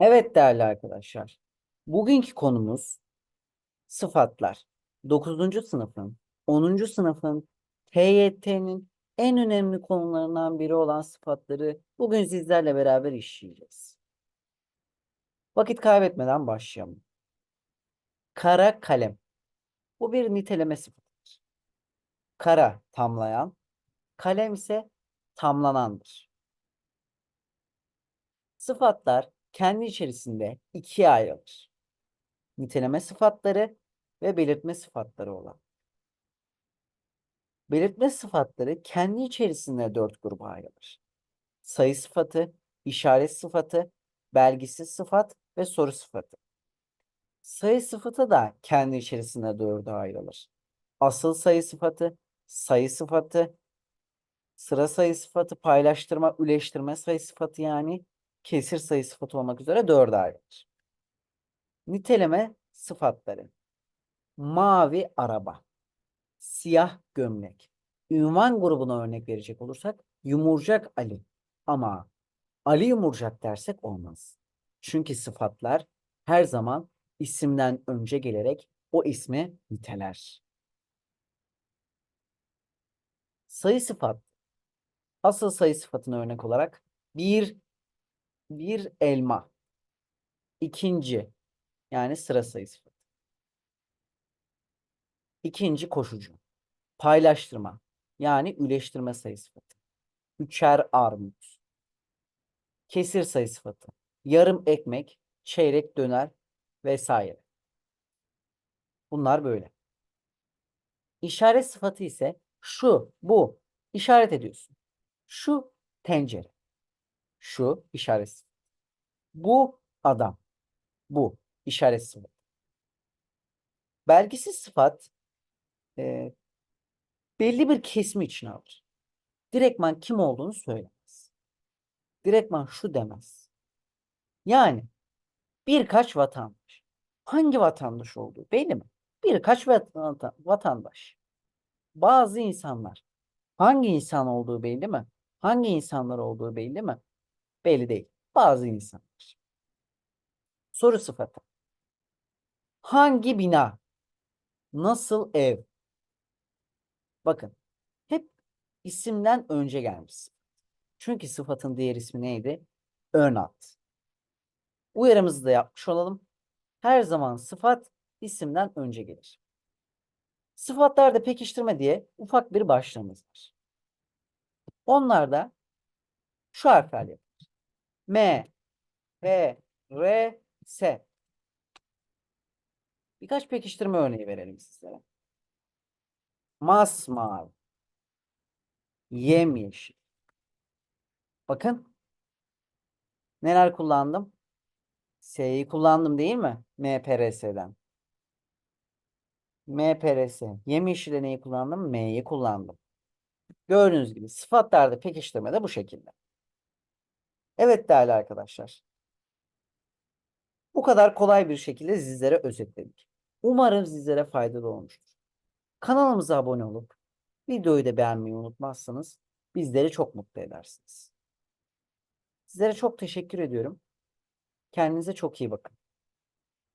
Evet değerli arkadaşlar. Bugünkü konumuz sıfatlar. 9. sınıfın, 10. sınıfın TYT'nin en önemli konularından biri olan sıfatları bugün sizlerle beraber işleyeceğiz. Vakit kaybetmeden başlayalım. Kara kalem. Bu bir niteleme sıfatıdır. Kara tamlayan, kalem ise tamlanandır. Sıfatlar kendi içerisinde ikiye ayrılır. Niteleme sıfatları ve belirtme sıfatları olan. Belirtme sıfatları kendi içerisinde dört gruba ayrılır. Sayı sıfatı, işaret sıfatı, belgisiz sıfat ve soru sıfatı. Sayı sıfatı da kendi içerisinde dörde ayrılır. Asıl sayı sıfatı, sayı sıfatı, sıra sayı sıfatı, paylaştırma, üleştirme sayı sıfatı yani kesir sayı sıfatı olmak üzere dörde ayrılır. Niteleme sıfatları. Mavi araba, siyah gömlek. Ünvan grubuna örnek verecek olursak Yumurcak Ali. Ama Ali Yumurcak dersek olmaz. Çünkü sıfatlar her zaman isimden önce gelerek o ismi niteler. Sayı sıfat. Asıl sayı sıfatına örnek olarak bir bir elma. İkinci yani sıra sayı sıfatı. İkinci koşucu. Paylaştırma yani üleştirme sayı sıfatı. Üçer armut. Kesir sayı sıfatı. Yarım ekmek, çeyrek döner vesaire. Bunlar böyle. İşaret sıfatı ise şu, bu. işaret ediyorsun. Şu tencere. Şu işaret. Bu adam. Bu işaret sıfatı. Belgisiz sıfat e, belli bir kesimi içine alır. Direktman kim olduğunu söylemez. Direktman şu demez. Yani birkaç vatandaş. Hangi vatandaş olduğu belli mi? Birkaç vatan- vatandaş. Bazı insanlar. Hangi insan olduğu belli mi? Hangi insanlar olduğu belli mi? Belli değil. Bazı insanlar. Soru sıfatı. Hangi bina? Nasıl ev? Bakın. Hep isimden önce gelmiş. Çünkü sıfatın diğer ismi neydi? Ön ad. Uyarımızı da yapmış olalım. Her zaman sıfat isimden önce gelir. Sıfatlarda pekiştirme diye ufak bir başlığımız var. Onlarda şu harfler yapılır. M, P, R, S. Birkaç pekiştirme örneği verelim sizlere. Masmavi. Yemyeşil. Bakın. Neler kullandım? S'yi kullandım değil mi? MPRS'den. MPRS. Yemyeşilde neyi kullandım? M'yi kullandım. Gördüğünüz gibi sıfatlarda pekiştirme de bu şekilde. Evet değerli arkadaşlar. Bu kadar kolay bir şekilde sizlere özetledik. Umarım sizlere faydalı olmuştur. Kanalımıza abone olup videoyu da beğenmeyi unutmazsanız bizleri çok mutlu edersiniz. Sizlere çok teşekkür ediyorum. Kendinize çok iyi bakın.